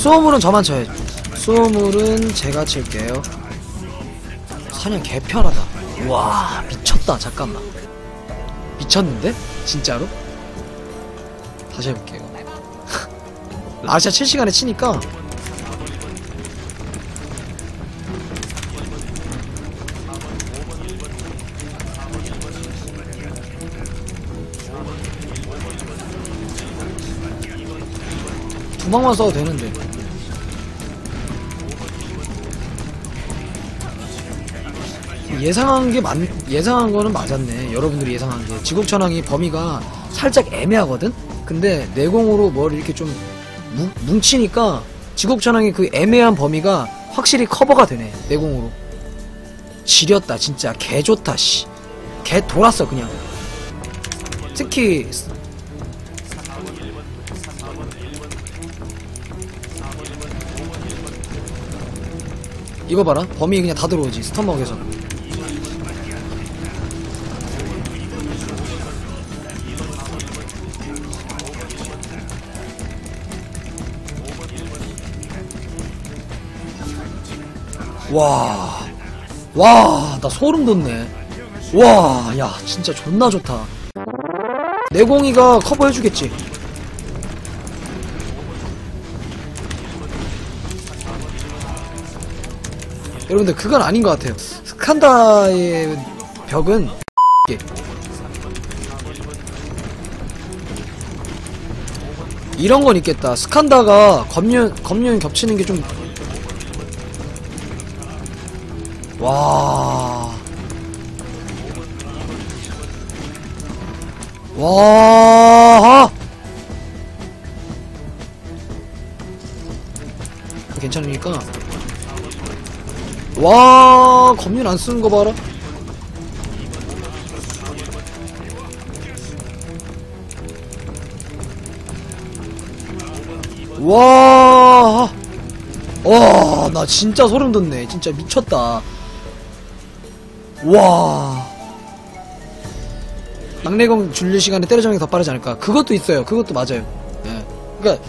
수호물은 저만 쳐요. 수호물은 제가 칠게요. 사냥 개편하다. 와 미쳤다. 잠깐만. 미쳤는데? 진짜로? 다시 해볼게요. 라시아 7시간에 치니까 두 방만 써도 되는데 예상한 게 맞, 예상한 거는 맞았네. 여러분들이 예상한 게. 지국천왕이 범위가 살짝 애매하거든? 근데 내공으로 뭘 이렇게 좀 뭉, 뭉치니까 지국천왕이 그 애매한 범위가 확실히 커버가 되네. 내공으로. 지렸다, 진짜. 개 좋다, 씨. 개 돌았어, 그냥. 특히, 이거 봐라. 범위 그냥 다 들어오지. 스턴먹에서. 와. 와, 나 소름 돋네. 와, 야, 진짜 존나 좋다. 내공이가 커버해주겠지. 여러분들, 그건 아닌 것 같아요. 스칸다의 벽은, 이런 건 있겠다. 스칸다가 검륜, 검륜 겹치는 게 좀, 와. 와. 괜찮으니까. 와, 검륜 안 쓰는 거 봐라. 와. 와, 나 진짜 소름 돋네. 진짜 미쳤다. 와. 막내공 줄릴 시간에 때려정이 더 빠르지 않을까? 그것도 있어요. 그것도 맞아요. 예. 그니까,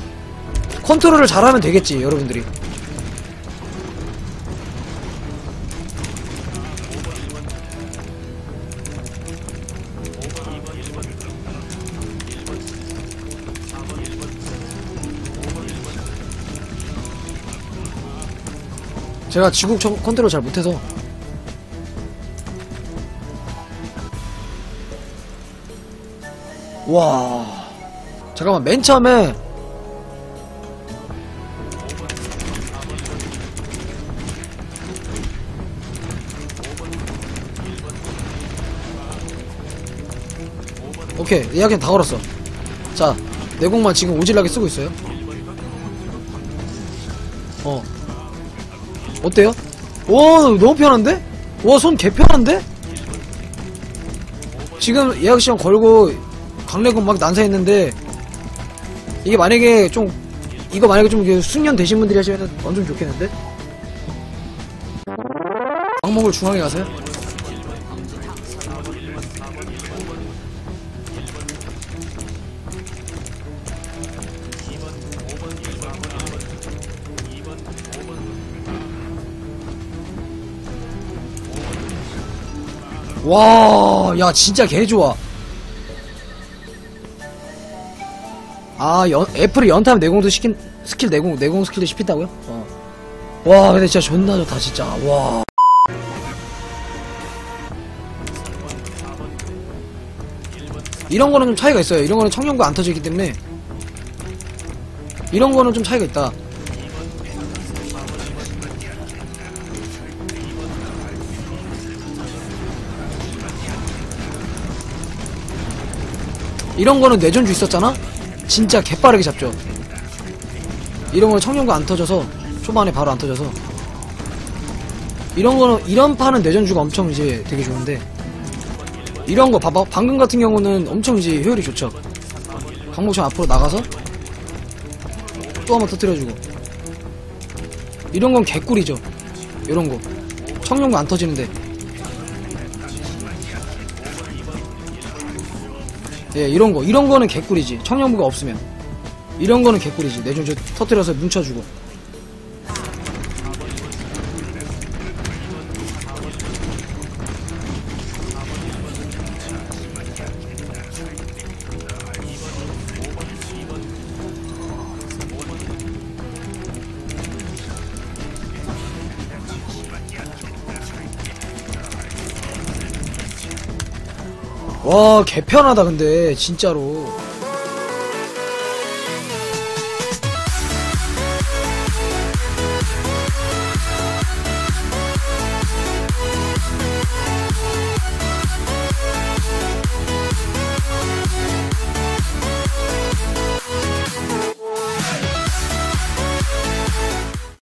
컨트롤을 잘하면 되겠지, 여러분들이. 제가 지국 청- 컨트롤 잘 못해서 와 잠깐만 맨 처음에 오케이 예약엔 다 걸었어 자 내공만 지금 오질나게 쓰고 있어요 어 어때요? 오 너무 편한데? 와 손 개편한데? 지금 예약 시간 걸고 강래군 막 난사했는데 이게 만약에 좀 이거 만약에 좀 숙련 되신 분들이 하시면 완전 좋겠는데? 악몽을 중앙에 가세요? 와, 야, 진짜 개 좋아. 아, 연, 애플이 연타면 내공도 시킨, 스킬 내공, 내공 스킬도 씹힌다고요? 어. 와, 근데 진짜 존나 좋다, 진짜. 와. 이런 거는 좀 차이가 있어요. 이런 거는 청룡구 안 터지기 때문에. 이런 거는 좀 차이가 있다. 이런 거는 내전주 있었잖아? 진짜 개빠르게 잡죠. 이런 거는 청룡구 안 터져서, 초반에 바로 안 터져서. 이런 거는, 이런 판은 내전주가 엄청 이제 되게 좋은데, 이런 거 봐봐. 방금 같은 경우는 엄청 이제 효율이 좋죠. 강목청 앞으로 나가서, 또 한번 터뜨려주고. 이런 건 개꿀이죠. 이런 거. 청룡구 안 터지는데. 예, 이런 거. 이런 거는 개꿀이지. 청년부가 없으면. 이런 거는 개꿀이지. 내좀 저 터뜨려서 뭉쳐주고. 와, 개편하다, 근데, 진짜로.